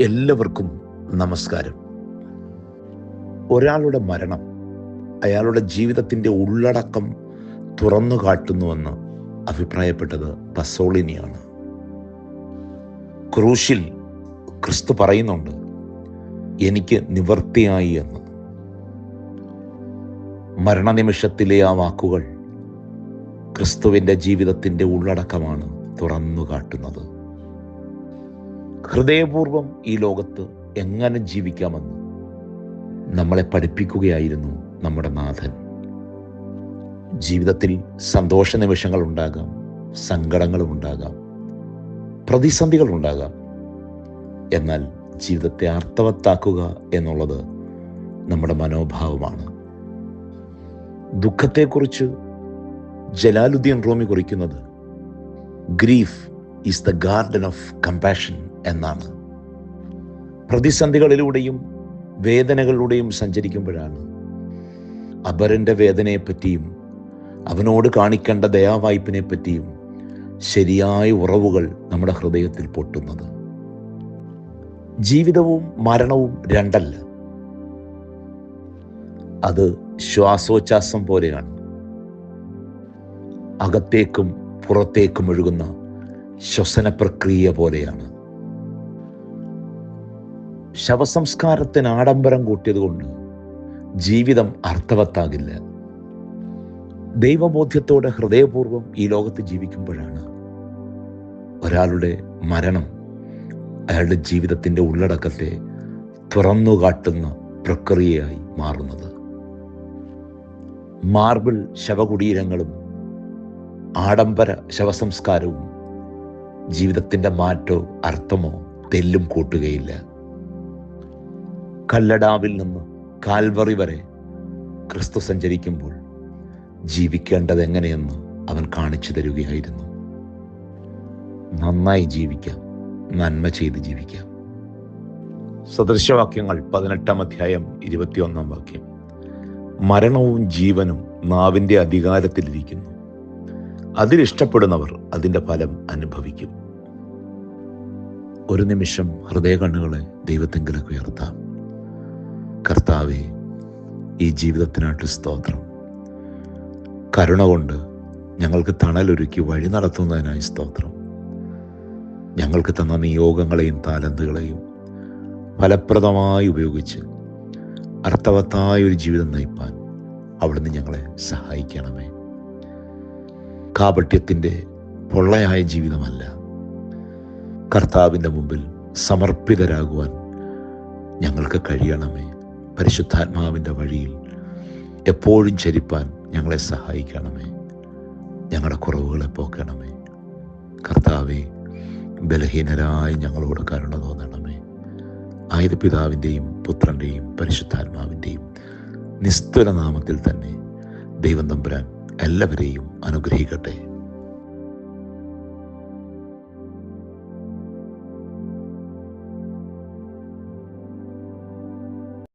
എല്ലാവർക്കും നമസ്കാരം. ഒരാളുടെ മരണം അയാളുടെ ജീവിതത്തിന്റെ ഉള്ളടക്കം തുറന്നു കാട്ടുന്നുവെന്ന് അഭിപ്രായപ്പെട്ടത് പസോളിനിയാണ്. ക്രൂശിൽ ക്രിസ്തു പറയുന്നുണ്ട് എനിക്ക് നിവർത്തിയായി എന്ന്. മരണനിമിഷത്തിലെ ആ വാക്കുകൾ ക്രിസ്തുവിന്റെ ജീവിതത്തിന്റെ ഉള്ളടക്കമാണ് തുറന്നു കാട്ടുന്നത്. ഹൃദയപൂർവം ഈ ലോകത്ത് എങ്ങനെ ജീവിക്കാമെന്ന് നമ്മളെ പഠിപ്പിക്കുകയായിരുന്നു നമ്മുടെ നാഥൻ. ജീവിതത്തിൽ സന്തോഷ നിമിഷങ്ങൾ ഉണ്ടാകാം സങ്കടങ്ങളും ഉണ്ടാകാം പ്രതിസന്ധികൾ ഉണ്ടാകാം. എന്നാൽ ജീവിതത്തെ അർത്ഥവത്താക്കുക എന്നുള്ളത് നമ്മുടെ മനോഭാവമാണ്. ദുഃഖത്തെക്കുറിച്ച് ജലാലുദ്ദീൻ റോമി കുറിക്കുന്നത് grief is the garden of compassion എന്നാണ്. പ്രതിസന്ധികളിലൂടെയും വേദനകളിലൂടെയും സഞ്ചരിക്കുമ്പോഴാണ് അപരന്റെ വേദനയെപ്പറ്റിയും അവനോട് കാണിക്കേണ്ട ദയാവായ്പിനെ പറ്റിയും ശരിയായ ഉറവുകൾ നമ്മുടെ ഹൃദയത്തിൽ പൊട്ടുന്നത്. ജീവിതവും മരണവും രണ്ടല്ല. അത് ശ്വാസോച്ഛാസം പോലെയാണ്. അകത്തേക്കും പുറത്തേക്കും ഒഴുകുന്ന ശ്വസന പ്രക്രിയ പോലെയാണ്. ശവസംസ്കാരത്തിന് ആഡംബരം കൂട്ടിയതുകൊണ്ട് ജീവിതം അർത്ഥവത്താകില്ല. ദൈവബോധ്യത്തോടെ ഹൃദയപൂർവം ഈ ലോകത്ത് ജീവിക്കുമ്പോഴാണ് ഒരാളുടെ മരണം അയാളുടെ ജീവിതത്തിന്റെ ഉള്ളടക്കത്തെ തുറന്നുകാട്ടുന്ന പ്രക്രിയയായി മാറുന്നത്. മാർബിൾ ശവകുടീരങ്ങളും ആഡംബര ശവസംസ്കാരവും ജീവിതത്തിന്റെ മാറ്റോ അർത്ഥമോ തെല്ലും കൂട്ടുകയില്ല. കല്ലടാവിൽ നിന്ന് കാൽവറി വരെ ക്രിസ്തു സഞ്ചരിക്കുമ്പോൾ ജീവിക്കേണ്ടത് എങ്ങനെയെന്ന് അവൻ കാണിച്ചു തരികയായിരുന്നു. നന്നായി ജീവിക്കാം നന്മ ചെയ്ത് ജീവിക്കാം. സദൃശവാക്യങ്ങൾ പതിനെട്ടാം അധ്യായം ഇരുപത്തിയൊന്നാം വാക്യം. മരണവും ജീവനും നാവിന്റെ അധികാരത്തിലിരിക്കുന്നു. അതിലിഷ്ടപ്പെടുന്നവർ അതിന്റെ ഫലം അനുഭവിക്കും. ഒരു നിമിഷം ഹൃദയ കണ്ണുകളെ ദൈവത്തെങ്കിലൊക്കെ ഉയർത്താം. കർത്താവെ ഈ ജീവിതത്തിനായിട്ട് സ്തോത്രം. കരുണ കൊണ്ട് ഞങ്ങൾക്ക് തണലൊരുക്കി വഴി നടത്തുന്നതിനായി സ്തോത്രം. ഞങ്ങൾക്ക് തന്ന നിയോഗങ്ങളെയും താലന്തുകളെയും ഫലപ്രദമായി ഉപയോഗിച്ച് അർത്ഥവത്തായ ഒരു ജീവിതം നയിപ്പാൻ അവിടുന്ന് ഞങ്ങളെ സഹായിക്കണമേ. കാപട്യത്തിന്റെ പൊള്ളയായ ജീവിതമല്ല. കർത്താവിന്റെ മുമ്പിൽ സമർപ്പിതരാകുവാൻ ഞങ്ങൾക്ക് കഴിയണമേ. പരിശുദ്ധാത്മാവിന്റെ വഴിയിൽ എപ്പോഴും ചരിപ്പാൻ ഞങ്ങളെ സഹായിക്കണമേ. ഞങ്ങളുടെ കുറവുകളെ പോക്കണമേ. കർത്താവെ ബലഹീനരായി ഞങ്ങളോട് കരുണ തോന്നണമേ. ആയത് പിതാവിന്റെയും പുത്രന്റെയും പരിശുദ്ധാത്മാവിന്റെയും നിസ്തുല നാമത്തിൽ തന്നെ ദൈവം തമ്പുരാൻ എല്ലാവരെയും അനുഗ്രഹിക്കട്ടെ.